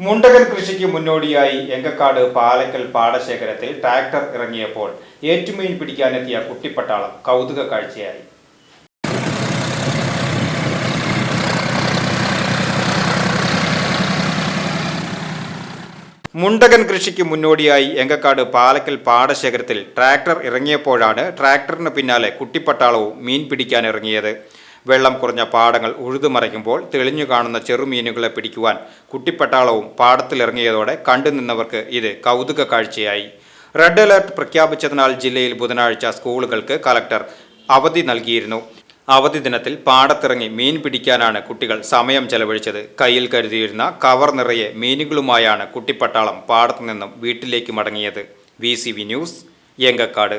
മുണ്ടകൻ കൃഷിക്ക് മുന്നോടിയായി എങ്കക്കാട് പാലക്കൽ പാടശേഖരത്തിൽ ട്രാക്ടർ ഇറങ്ങിയപ്പോൾ ഏറ്റുമീൻ പിടിക്കാനെത്തിയ കുട്ടിപ്പട്ടാളം കൗതുക കാഴ്ചയായി. മുണ്ടകൻ കൃഷിക്ക് മുന്നോടിയായി എങ്കക്കാട് പാലക്കൽ പാടശേഖരത്തിൽ ട്രാക്ടർ ഇറങ്ങിയപ്പോഴാണ് ട്രാക്ടറിന് പിന്നാലെ കുട്ടിപ്പട്ടാളവും മീൻ പിടിക്കാനിറങ്ങിയത് വെള്ളം കുറഞ്ഞ പാടങ്ങൾ ഉഴുതുമറയ്ക്കുമ്പോൾ തെളിഞ്ഞു കാണുന്ന ചെറുമീനുകളെ പിടിക്കുവാൻ കുട്ടിപ്പട്ടാളവും പാടത്തിലിറങ്ങിയതോടെ കണ്ടുനിന്നവർക്ക് ഇത് കൗതുക കാഴ്ചയായി. റെഡ് അലർട്ട് പ്രഖ്യാപിച്ചതിനാൽ ജില്ലയിൽ ബുധനാഴ്ച സ്കൂളുകൾക്ക് കലക്ടർ അവധി നൽകിയിരുന്നു. അവധി ദിനത്തിൽ പാടത്തിറങ്ങി മീൻ പിടിക്കാനാണ് കുട്ടികൾ സമയം ചെലവഴിച്ചത്. കയ്യിൽ കരുതിയിരുന്ന കവർ നിറയെ മീനുകളുമായാണ് കുട്ടിപ്പട്ടാളം പാടത്തു നിന്നും വീട്ടിലേക്ക് മടങ്ങിയത്. V news ഏങ്കക്കാട്